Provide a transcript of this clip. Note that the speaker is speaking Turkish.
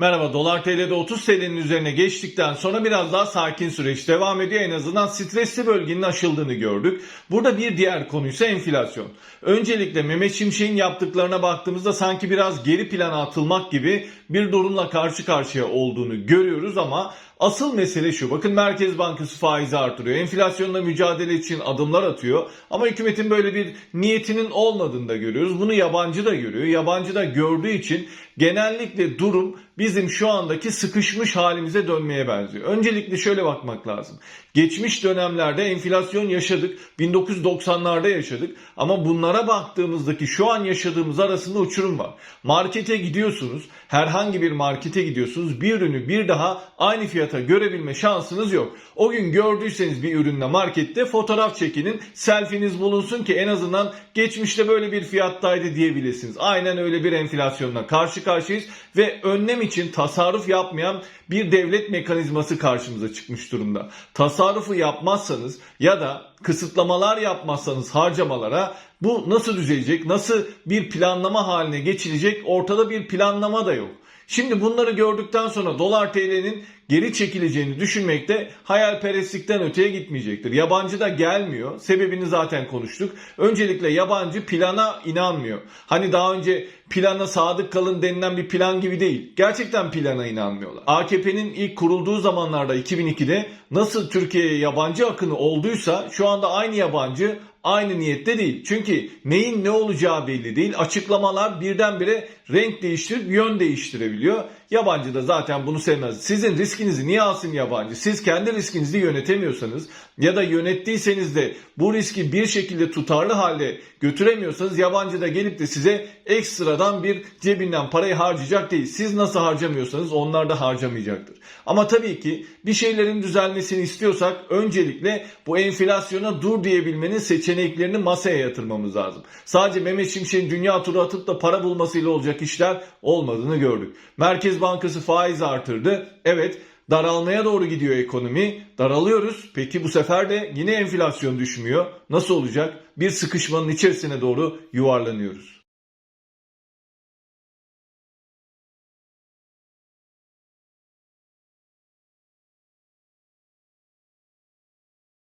Merhaba dolar TL'de 30 TL'nin üzerine geçtikten sonra biraz daha sakin süreç devam ediyor. En azından stresli bölgenin aşıldığını gördük. Burada bir diğer konuysa enflasyon. Öncelikle Mehmet Şimşek'in yaptıklarına baktığımızda sanki biraz geri plana atılmak gibi bir durumla karşı karşıya olduğunu görüyoruz ama Asıl mesele şu. Bakın Merkez Bankası faizi artırıyor. Enflasyonla mücadele için adımlar atıyor. Ama hükümetin böyle bir niyetinin olmadığını da görüyoruz. Bunu yabancı da görüyor. Yabancı da gördüğü için genellikle durum bizim şu andaki sıkışmış halimize dönmeye benziyor. Öncelikle şöyle bakmak lazım. Geçmiş dönemlerde enflasyon yaşadık. 1990'larda yaşadık. Ama bunlara baktığımızdaki şu an yaşadığımız arasında uçurum var. Markete gidiyorsunuz. Herhangi bir markete gidiyorsunuz. Bir ürünü bir daha aynı fiyata görebilme şansınız yok. O gün gördüyseniz bir ürünle markette fotoğraf çekinin. Selfiniz bulunsun ki en azından geçmişte böyle bir fiyattaydı diyebilirsiniz. Aynen öyle bir enflasyonla karşı karşıyayız ve önlem için tasarruf yapmayan bir devlet mekanizması karşımıza çıkmış durumda. Tasarrufu yapmazsanız ya da kısıtlamalar yapmazsanız harcamalara bu nasıl düzelecek? Nasıl bir planlama haline geçilecek? Ortada bir planlama da yok. Şimdi bunları gördükten sonra dolar TL'nin geri çekileceğini düşünmekte hayalperestlikten öteye gitmeyecektir. Yabancı da gelmiyor. Sebebini zaten konuştuk. Öncelikle yabancı plana inanmıyor. Hani daha önce plana sadık kalın denilen bir plan gibi değil. Gerçekten plana inanmıyorlar. AKP'nin ilk kurulduğu zamanlarda 2002'de nasıl Türkiye'ye yabancı akını olduysa şu anda aynı yabancı aynı niyette değil. Çünkü neyin ne olacağı belli değil. Açıklamalar birdenbire renk değiştirip yön değiştirebiliyor. Yabancı da zaten bunu sevmez. Sizin riskinizi niye alsın yabancı? Siz kendi riskinizi yönetemiyorsanız ya da yönettiyseniz de bu riski bir şekilde tutarlı halde götüremiyorsanız yabancı da gelip de size ekstradan bir cebinden parayı harcayacak değil. Siz nasıl harcamıyorsanız onlar da harcamayacaktır. Ama tabii ki bir şeylerin düzelmesini istiyorsak öncelikle bu enflasyona dur diyebilmenin seçeneklerini masaya yatırmamız lazım. Sadece Mehmet Şimşek'in dünya turu atıp da para bulmasıyla olacak işler olmadığını gördük. Merkez Bankası faiz artırdı. Evet daralmaya doğru gidiyor ekonomi. Daralıyoruz. Peki bu sefer de yine enflasyon düşmüyor. Nasıl olacak? Bir sıkışmanın içerisine doğru yuvarlanıyoruz.